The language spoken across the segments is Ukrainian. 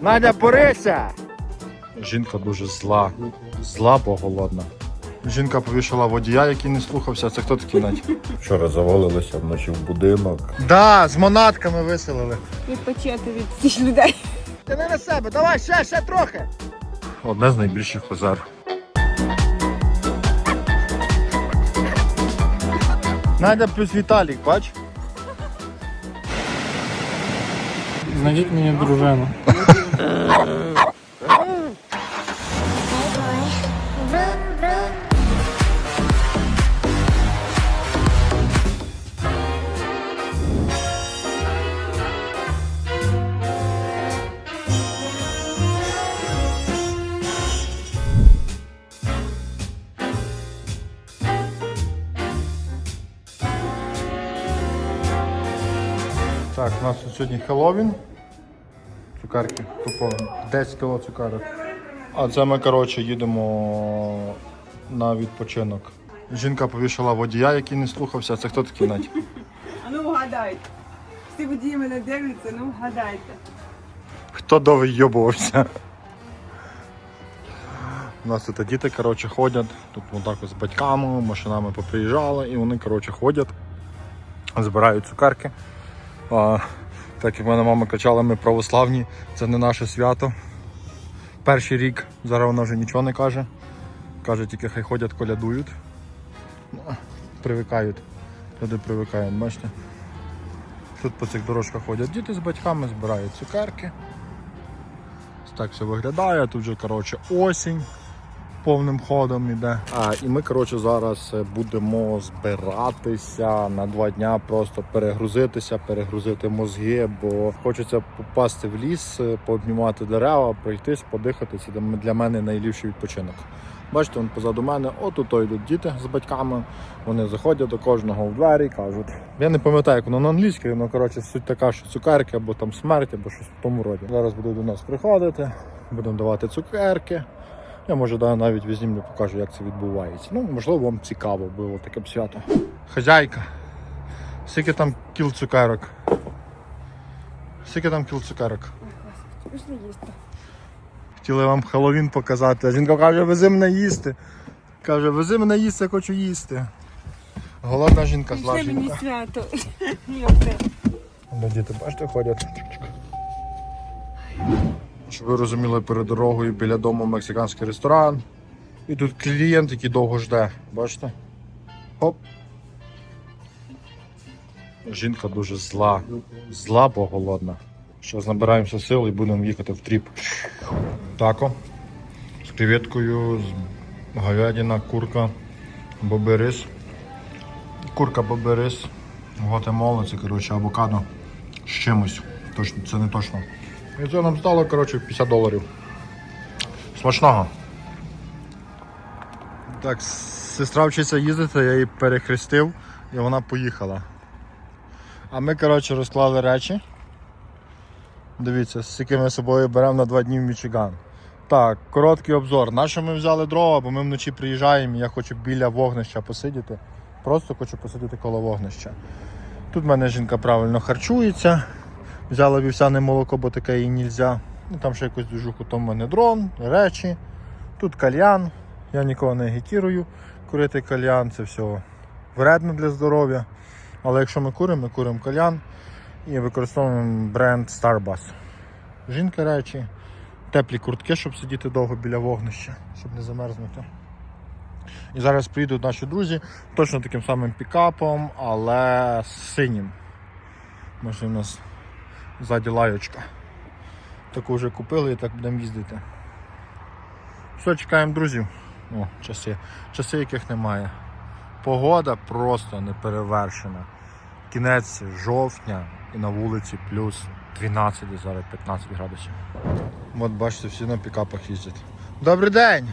Надя, борися! Жінка дуже зла. Зла, бо голодна. Жінка повішала водія, який не слухався. Це хто такий Надь? Вчора завалилися вночі в будинок. Да, з монатками виселили. відпочити від цих людей. Ти не на себе, давай ще, ще трохи. Одне з найбільших озер. Надя плюс Віталік, бач? Знайдіть мені дружину. Так, у нас сьогодні Хеллоуін. Цукерки. Тупо 10 кіло цукерок. А це ми, коротше, їдемо на відпочинок. Жінка повішала водія, який не слухався. Це хто такий Надь? А ну вгадайте. Всі водії мене дивляться, ну вгадайте. Хто довийобувався? У нас тут діти коротше, ходять, тут отак от з батьками, машинами поприїжджали, і вони коротше, ходять, збирають цукерки. Так як мене мама кричала, ми православні, це не наше свято. Перший рік, зараз вона вже нічого не каже. Каже, тільки хай ходять, колядують. Ну, Привикають. Люди привикають, бачите. Тут по цих дорожках ходять діти з батьками, збирають цукерки. Так все виглядає. Тут вже коротше, осінь повним ходом іде. А, і ми коротше, зараз е, будемо збиратися на два дня, просто перегрузитися, перегрузити мозги, бо хочеться попасти в ліс, е, пообнімати дерева, пройтись, подихати. Це для мене найліпший відпочинок. Бачите, вон позаду мене, отут йдуть діти з батьками. Вони заходять до кожного в двері і кажуть. Я не пам'ятаю, як воно на англійській, ну коротше, суть така, що цукерки або там смерть, або щось в тому роді. Зараз будуть до нас приходити, будемо давати цукерки. Я може да, навіть візьму покажу, як це відбувається. Ну, можливо, вам цікаво було таке б свято. Хазяйка, скільки там кіл цукерок? Скільки там кіл цукерок? Хотіли вам Хеллоуін показати, а жінка каже, вези мене їсти. Каже, вези мене їсти, я хочу їсти. Голодна жінка, зла Пішли мені жінка. свято. Йопте. Ну, діти, бачите, ходять. Щоб ви розуміли, перед дорогою біля дому мексиканський ресторан. І тут клієнт, який довго жде. Бачите? Оп. Жінка дуже зла. Зла, бо голодна. Зараз набираємося сил і будемо їхати в тріп. Тако. З креветкою, з говядина, курка, боберис. Курка боберис. Гватемала, це коротше авокадо з чимось. Точно, це не точно. І це нам стало коротше, 50 доларів. Смачного. Так, сестра вчиться їздити, я її перехрестив і вона поїхала. А ми, коротше, розклали речі. Дивіться, скільки ми собою беремо на два дні в Мічиган. Так, короткий обзор. Нащо ми взяли дрова, бо ми вночі приїжджаємо і я хочу біля вогнища посидіти. Просто хочу посидіти коло вогнища. Тут в мене жінка правильно харчується. Взяла вівсяне молоко, бо таке їй не можна. Ну, там ще якусь движуху, там в мене дрон, речі. Тут кальян. Я нікого не агітірую. Курити кальян це все вредно для здоров'я. Але якщо ми куримо, ми куримо кальян і використовуємо бренд Starbucks. Жінка речі, теплі куртки, щоб сидіти довго біля вогнища, щоб не замерзнути. І зараз приїдуть наші друзі точно таким самим пікапом, але з синім. Може у нас ззаді лайочка. Таку вже купили і так будемо їздити. Все, чекаємо друзів. О, часи. Часи, яких немає. Погода просто неперевершена. Кінець жовтня і на вулиці плюс 12, зараз 15 градусів. От бачите, всі на пікапах їздять. Добрий день!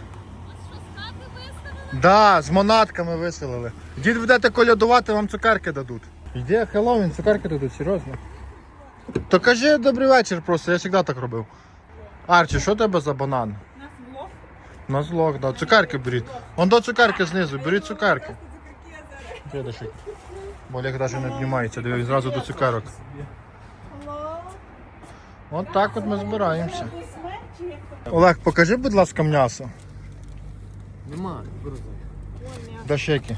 Да, з монатками виселили. Дід будете колядувати, вам цукерки дадуть. Йде Хеллоуін, цукерки дадуть, серйозно. То кажи добрий вечір просто, я завжди так робив. Арчі, що у тебе за банан? У нас влог. На злог, да. Цукерки беріть. Вон до цукерки знизу, беріть цукерки. Дідушек. Бо Олег навіть не обнімається, дивись, зразу до цукерок. От так от ми збираємося. Олег, покажи, будь ласка, м'ясо. Нема. Дашики.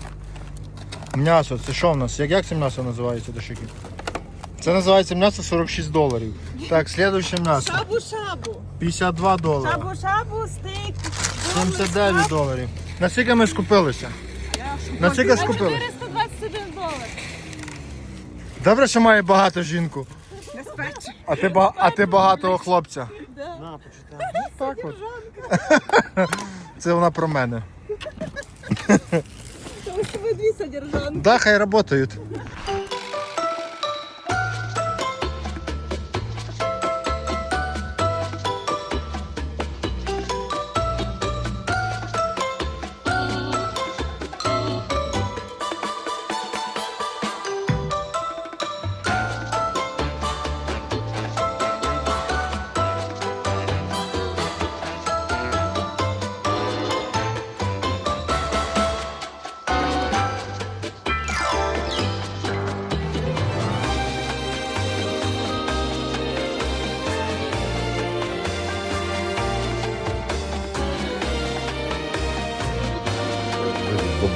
М'ясо, це що в нас? Як, як це м'ясо називається, дашики? Це називається м'ясо 46 доларів. Так, слідуюче м'ясо. Шабу-шабу. 52 долари. Шабу-шабу, стейк. 79 доларів. На скільки ми скупилися? На скільки скупили? 421 долар. Добре, що має багато жінку. А ти, ба- а ти багатого хлопця. На, почитай. Так от. Це вона про мене. Тому що ви дві содержанки. Да, хай працюють.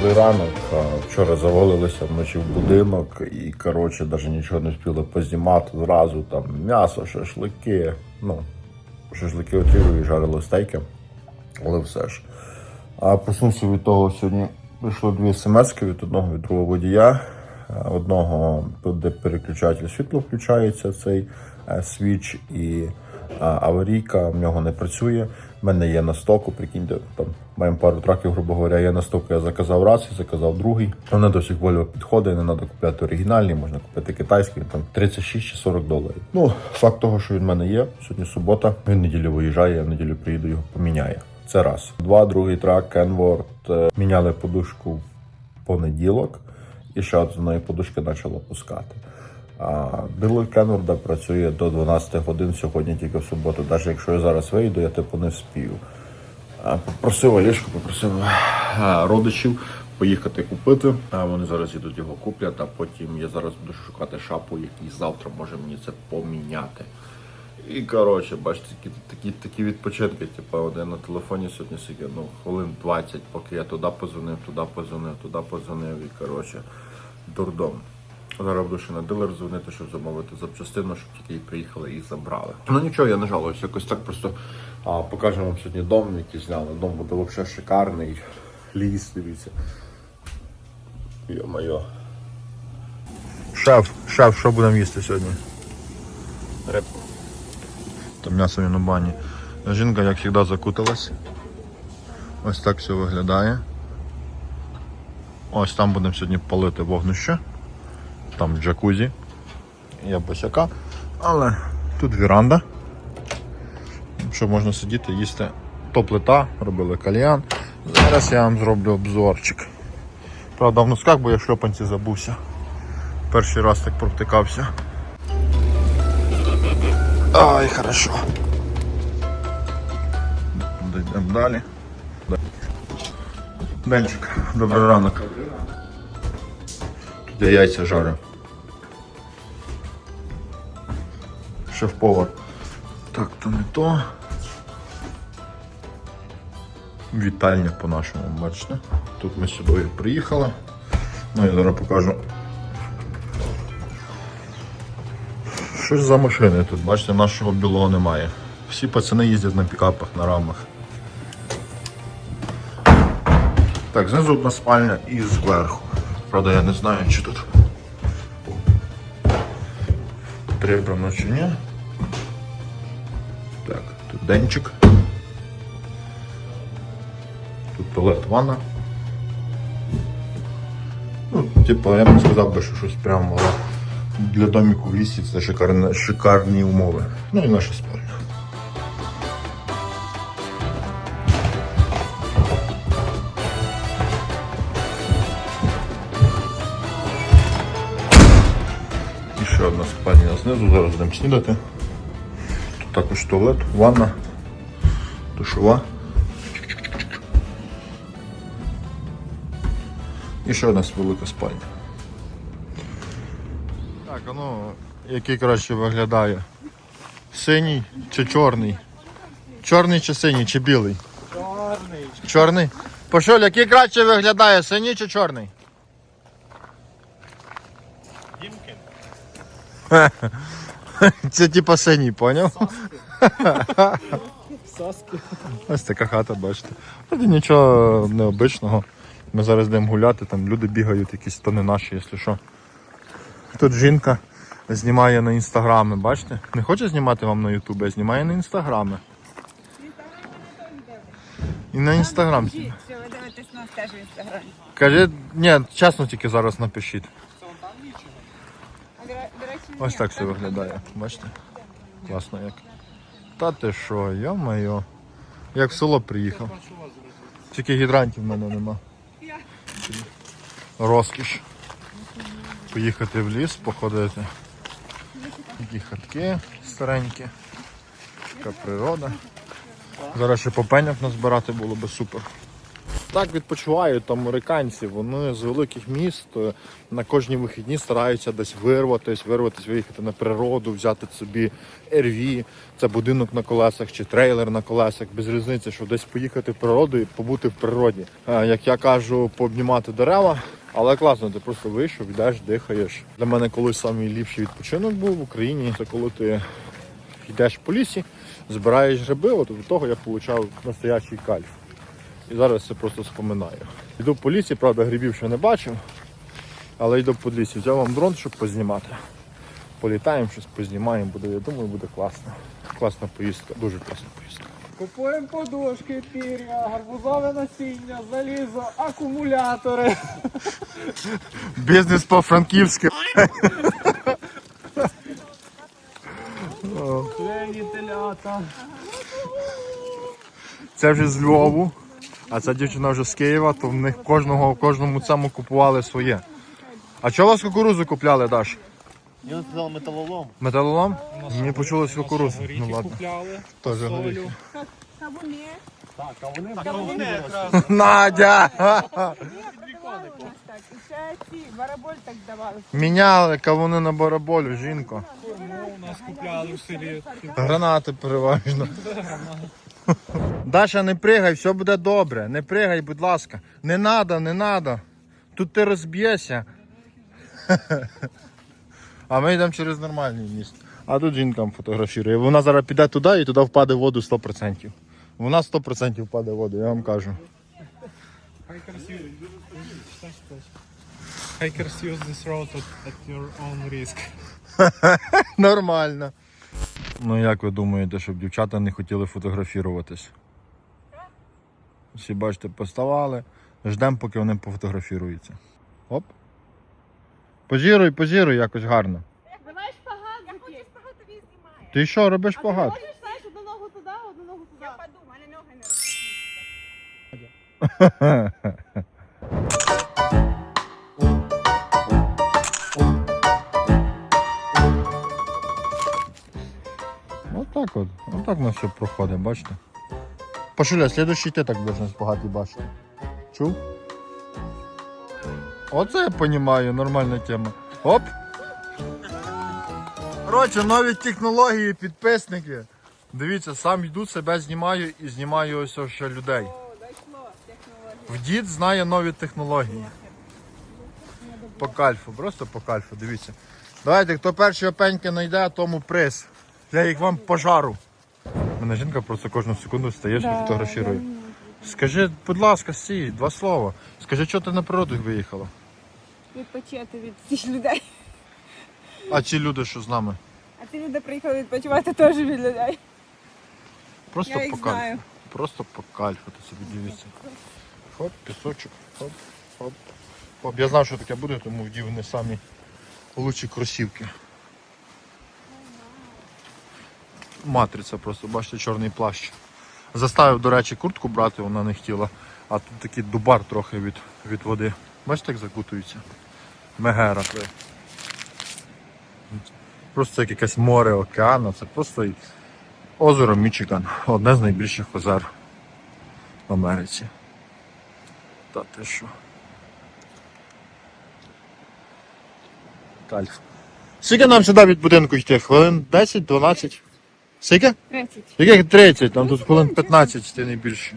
Добрий ранок. Вчора завалилися вночі в будинок і, коротше, навіть нічого не встигли познімати. Зразу там м'ясо, шашлики. Ну, шашлики отрівали і жарили стейки. Але все ж. А проснувся від того, сьогодні прийшло дві смс від одного від другого водія. Одного тут, де переключатель світло включається, цей е, свіч, і аварійка в нього не працює. У мене є на стоку, прикиньте, там маємо пару траків, грубо говоря, є на стоку, я заказав раз і заказав другий. Вони до сих Volvo підходить, не треба купляти оригінальний, можна купити китайський, там 36 чи 40 доларів. Ну, факт того, що він в мене є, сьогодні субота, він неділю виїжджає, я в неділю приїду, його поміняє. Це раз. Два, другий трак, е, міняли подушку в понеділок, і ще неї подушки почало пускати. А Дилер працює до 12 годин сьогодні, тільки в суботу. Навіть якщо я зараз вийду, я типу не вспію. Попросив Олешку, попросив родичів поїхати купити. А вони зараз йдуть його куплять, а потім я зараз буду шукати шапу, який завтра може мені це поміняти. І коротше, бачите, такі, такі, такі відпочинки. Типу, я на телефоні сьогодні сидів, ну, хвилин 20, поки я туди позвонив, туди позвонив, туди позвонив і коротше, дурдом. Зараз буду ще на дилер дзвонити, щоб замовити запчастину, щоб тільки приїхали і забрали. Ну нічого, я не жалуюся, якось так просто а, покажемо вам сьогодні дом, який зняли. Дом буде взагалі шикарний. Ліс, дивіться. Йо-моє. Шеф, шеф, що будемо їсти сьогодні? Рибку. Там м'ясо у бані. Жінка, як завжди, закуталась. Ось так все виглядає. Ось там будемо сьогодні палити вогнище. Там джакузі. Я босяка. Але тут віранда. Щоб можна сидіти, їсти. То плита, робили кальян. Зараз я вам зроблю обзорчик. Правда, в носках, бо я в шльопанці забувся. Перший раз так провтикався. Ай, хорошо. Йдемо далі. Денчик, добрий ранок. Тут я яйця жарю. Шеф-повар. Так, то не то. Вітальня по-нашому, бачите. Тут ми сюди приїхали. Ну, я зараз покажу. Що за машини тут? Бачите, нашого білого немає. Всі пацани їздять на пікапах, на рамах. Так, знизу одна спальня і зверху. Правда, я не знаю, чи тут прибрано чи ні. Так, тут денчик. Тут туалет ванна. Ну, типу, я б не сказав би, що щось прямо для доміку в лісі це шикарні, шикарні умови. Ну і наша спальня. Знизу, зараз будемо снідати. Тут також туалет, ванна, душова. І ще одна велика спальня. Так, а ну, який краще виглядає Синій чи чорний? Чорний чи синій, чи білий? Чорний. Чорний. Пошоль, який краще виглядає, синій чи чорний? Це типа синій, поняв? Соски. Ось така хата, бачите. Тоді нічого необичного. Ми зараз йдемо гуляти, там люди бігають, якісь то не наші, якщо що. Тут жінка знімає на інстаграми, бачите? Не хоче знімати вам на ютубі, а знімає на інстаграми. І на інстаграм. Що ви дивитесь нас теж в інстаграмі. Каже, ні, чесно тільки зараз напишіть. А, до ре- до речі, Ось так все виглядає. Бачите? Класно як. Та ти що, йо-моє. Як в село приїхав. Тільки гідрантів в мене нема. Розкіш. Поїхати в ліс, походити. Такі хатки старенькі. Така природа. Зараз ще попеньок назбирати було би супер. Так відпочивають там американці. Вони з великих міст е, на кожні вихідні стараються десь вирватися, вирватися, виїхати на природу, взяти собі RV, це будинок на колесах чи трейлер на колесах, без різниці, що десь поїхати в природу і побути в природі. Е, Як я кажу, пообнімати дерева. Але класно, ти просто вийшов, йдеш, дихаєш. Для мене колись найліпший відпочинок був в Україні. Це коли ти йдеш по лісі, збираєш гриби, от від того я отримав настоящий кайф. І зараз це просто споминаю. Йду по лісі, правда, грибів ще не бачив, але йду по лісі. Взяв вам дрон, щоб познімати. Політаємо, щось познімаємо, буде, я думаю, буде класно. Класна поїздка, дуже класна поїздка. Купуємо подушки, пір'я, гарбузове насіння, залізо, акумулятори. Бізнес по-франківськи. Телята. Це вже з Львову, а ця дівчина вже з Києва, то в них кожного, кожному цьому купували своє. А чого у вас кукурузу купляли, Даш? Я сказав металолом. Металолом? Мені почулось кукурузу. Ну ладно. купляли. Теж горіхи. Солю. Кавуни. Так, вони якраз. Надя! Так, і ще ці бараболь так давали. Міняли кавуни на бараболю, жінко. У нас купляли в селі. Гранати переважно. Даша, не пригай, все буде добре. Не пригай, будь ласка. Не надо, не надо. Тут ти розб'єшся. А ми йдемо через нормальний міст. А тут жінка фотографірує. Вона зараз піде туди і туди впаде в воду 100%. Вона 100% впаде в воду, я вам кажу. Hikers use, hikers use this road at your own risk. Нормально. Ну як ви думаєте, щоб дівчата не хотіли фотографіруватись? Всі бачите, поставали, ждемо, поки вони пофотографіруються. Оп. Позіруй, позіруй якось гарно. Давай шпагат. Я хочу шпагат тобі знімає. Ти що, робиш погад? Можеш, знаєш, одну ногу туди, одну ногу туди. Я подумала, але ноги не Отак от. Отак у нас все проходить, бачите? Пашуля, слідуючий ти так будеш нас багатий бачити. Чув? Оце я розумію, нормальна тема. Оп! Коротше, нові технології, підписники. Дивіться, сам йду, себе знімаю і знімаю ось ще людей. В дід знає нові технології. По кальфу, просто по кальфу, дивіться. Давайте, хто перші опеньки знайде, тому приз. Я їх вам пожару. Мене жінка просто кожну секунду стає, що фотографірує. Скажи, будь ласка, стій, два слова. Скажи, що ти на природу виїхала? Відпочити від всіх людей. А ці люди, що з нами? А ці люди приїхали відпочивати теж від людей. Просто Я їх по знаю. Просто по ти собі дивіться. Хоп, пісочок, хоп, хоп, хоп. Я знав, що таке буде, тому вдів не самі лучші кросівки. Матриця просто, бачите, чорний плащ. Заставив, до речі, куртку брати, вона не хотіла, а тут такий дубар трохи від, від води. Бачите, як закутується? Мегера. Просто як якесь море, океан, це просто Озеро Мічиган, одне з найбільших озер в Америці. Та ти що? Скільки нам сюди від будинку йти? Хвилин 10-12? Скільки? 30. Яких 30? Там тут хвилин 15, ти не більше.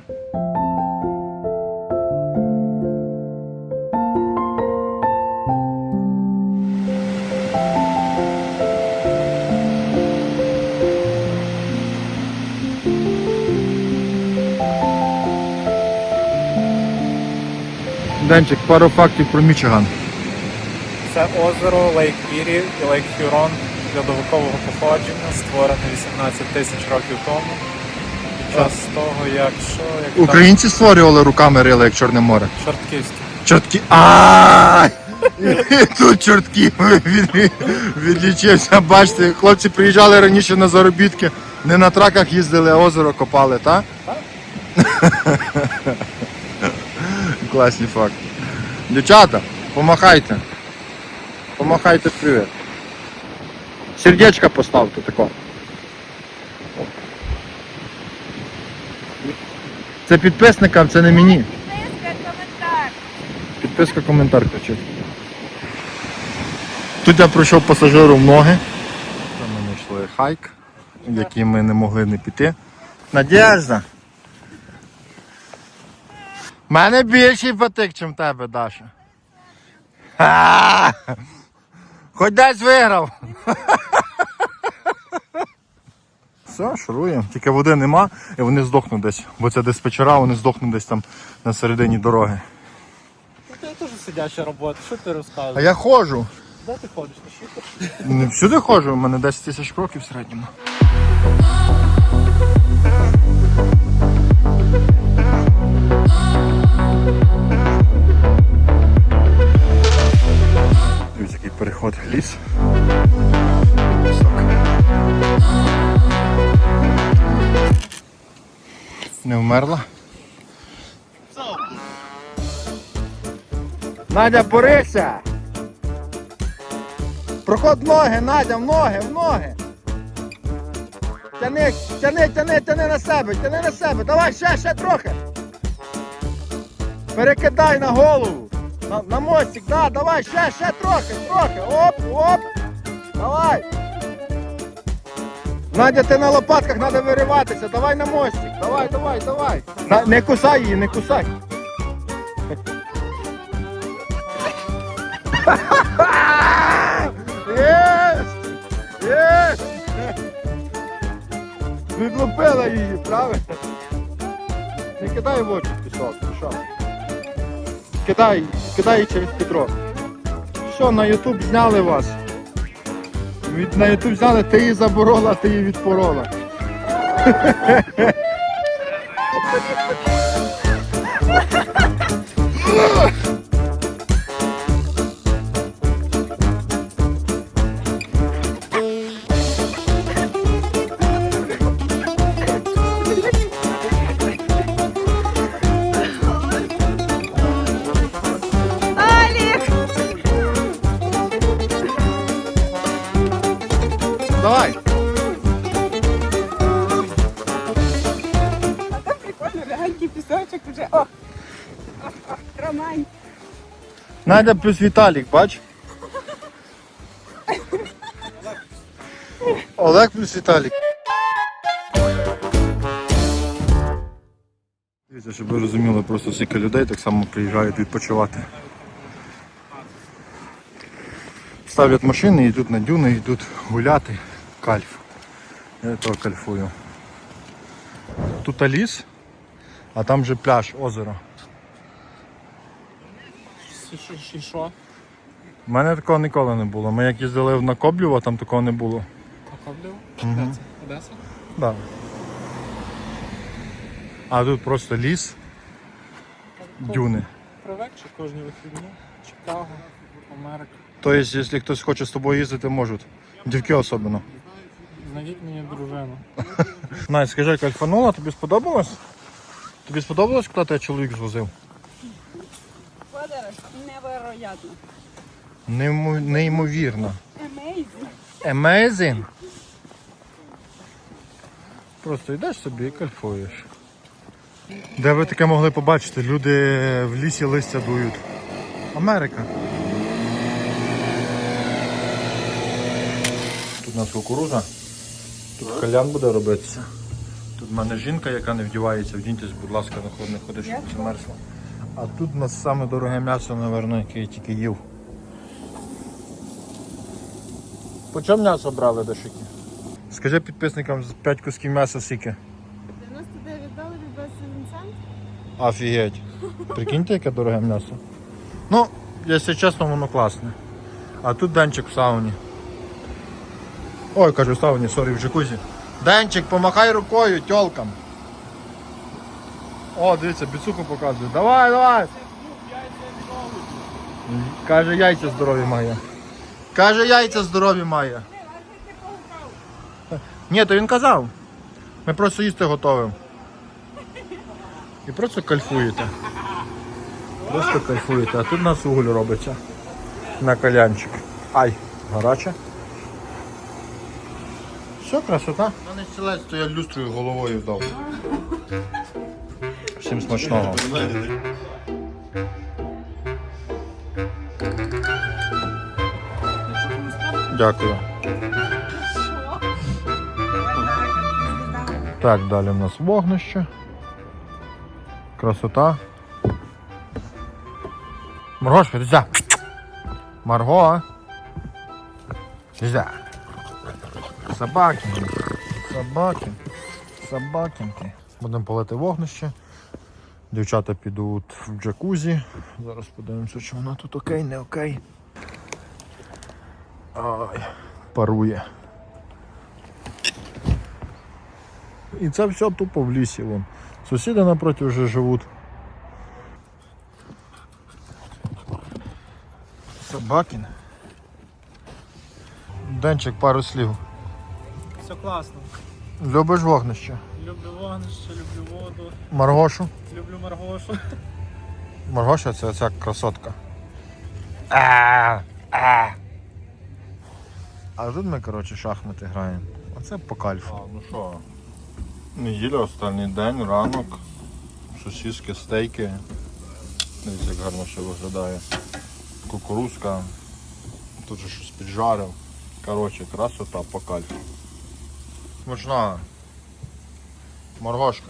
Денчик, пару фактів про Мічиган. Це озеро Лейк Ірі і Лейк Хюрон льодовикового походження, створене 18 тисяч років тому. Під час того, як що, як Українці створювали руками рили, як Чорне море. Чортківське. Чортки. А тут чортки від- відлічився. Бачите, хлопці приїжджали раніше на заробітки, не на траках їздили, а озеро копали, так? Класний факт. Дівчата, помахайте. Помахайте привіт. Сердечко поставте тако. Це підписникам, це не мені. Підписка, коментар. Підписка, коментар кричить. Тут я пройшов пасажиру в ноги. Там ми знайшли хайк, який ми не могли не піти. Надежда. У мене більший патик, ніж в тебе, Даша. Хоч десь виграв. Все, шуруємо. Тільки води нема і вони здохнуть десь. Бо це диспетчера, вони здохнуть десь там на середині дороги. Це теж сидяча робота. Що ти розказуєш? А я ходжу. Де ти ходиш? На щитку? Не всюди ходжу, у мене 10 тисяч кроків в середньому. Переход ліс. Не вмерла. Надя, борися! Проход в ноги, Надя, в ноги, в ноги. Тяни, тяни, тяни, тяни на себе, тяни на себе. Давай ще, ще трохи. Перекидай на голову. На, на мостик, да, давай, ще, ще трохи, трохи. Оп, оп. Давай. Надя, ти на лопатках треба вириватися. Давай на мостик. Давай, давай, давай. На, не кусай її, не кусай. Єсть! Єсть! Відлупила її, правильно? Не кидай в очі пісок, пішов. Кидай, кидай через Петро. Що, на Ютуб зняли вас? Від, на Ютуб зняли, ти її заборола, ти її відпорола. Надя плюс Віталік, бач? Олег плюс Віталік. Дивіться, щоб ви розуміли, просто скільки людей так само приїжджають відпочивати. Ставлять машини, йдуть на дюни, йдуть гуляти. Кальф. Я того кальфую. Тут ліс, а там же пляж, озеро. Що, що? У мене такого ніколи не було. Ми як їздили на Коблєво, там такого не було. Покоблів? Де це? Одеса? Да. А тут просто ліс, дюни. Привик чи кожні вихідні? Чикаго, Америка. Тобто, якщо хтось хоче з тобою їздити, можуть. Дівки особливо. Знайдіть мені дружину. Най, скажи, як тобі сподобалось? Тобі сподобалось, коли тебе чоловік звозив? Невероятно. Неймо- Неймовірно. Amazing. Amazing. Просто йдеш собі і кайфуєш. Де ви таке могли побачити? Люди в лісі листя дують. Америка. Тут у нас кукуруза. Тут калян буде робитися. Тут в мене жінка, яка не вдівається, вдіньтесь, будь ласка, не ходи, не ходи, щоб замерзла. А тут у нас саме дороге м'ясо, напевно, яке я тільки їв. По чому м'ясо брали до шики? Скажи підписникам 5 кусків м'яса скільки? 99 доларів 21 цент. Офігеть. Прикиньте, яке дороге м'ясо. Ну, якщо чесно, воно класне. А тут денчик в сауні. Ой, кажу, в сауні, сорі, в джакузі. Денчик, помахай рукою, тьолкам. О, дивіться, біцуху показує. Давай, давай. Каже, яйця здорові має. Каже, яйця здорові має. Ні, то він казав. Ми просто їсти готовимо. І просто кайфуєте. Просто кайфуєте. А тут у нас уголь робиться. На калянчик. Ай, гаряче. Все, красота. Мене стілець, то я люстрою головою вдав. Всім смачного. Дякую. Так, далі в нас вогнище. Красота. Маргош, іди. Марго. Сюди. Собакінки. Собаки. Собакінки. Будемо палити вогнище. Дівчата підуть в джакузі. Зараз подивимося, чи вона тут окей, не окей. Ай, парує. І це все тупо в лісі. Вон. Сусіди напроти вже живуть. Собакін. Денчик, пару слів. Все класно. Любиш вогнище? Люблю вогнище, люблю воду, Маргошу? люблю Маргошу. Маргоша це ця красотка. А, а. а тут ми, коротше, шахмати граємо. Оце по кальфу. А, ну що, неділя, останній день, ранок, сосиски, стейки. Дивіться, як гарно ще виглядає. Кукурузка. Тут же щось піджарив. Коротше, красота по кальфу. Смачна. Маргошка.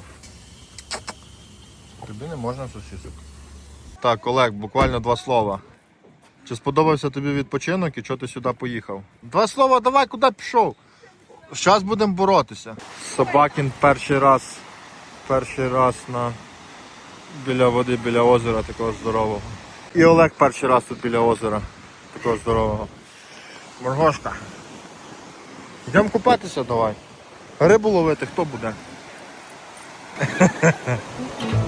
Тобі не можна сосисок. Так, Олег, буквально два слова. Чи сподобався тобі відпочинок і чого ти сюди поїхав? Два слова, давай, куди пішов? Зараз будемо боротися. Собакін перший раз, перший раз на біля води, біля озера такого здорового. І Олег перший раз тут біля озера, такого здорового. Моргошка. Йдемо купатися давай. Рибу ловити хто буде? mm -hmm.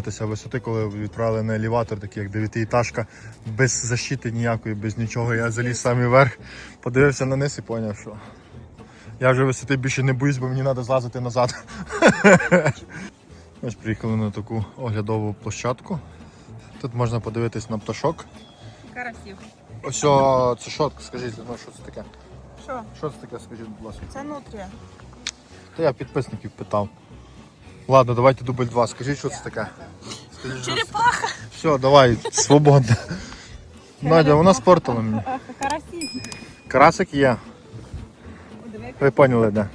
Боятися висоти, коли відправили на елеватор, такий як дев'ятиэтажка, без защити ніякої, без нічого. Я заліз самий вверх, подивився на низ і зрозумів, що я вже висоти більше не боюсь, бо мені треба злазити назад. Ось приїхали на таку оглядову площадку. Тут можна подивитись на пташок. Карасів. Ось о, це що, скажіть, ну що це таке? Що? Що це таке, скажіть, будь ласка? Це нутрія. Та я підписників питав. Ладно, давайте дубль 2. Скажіть, що це таке? Черепаха. Все, давай, свободно. Надя, вона спортила мені. Карасик є. Ви поняли, де?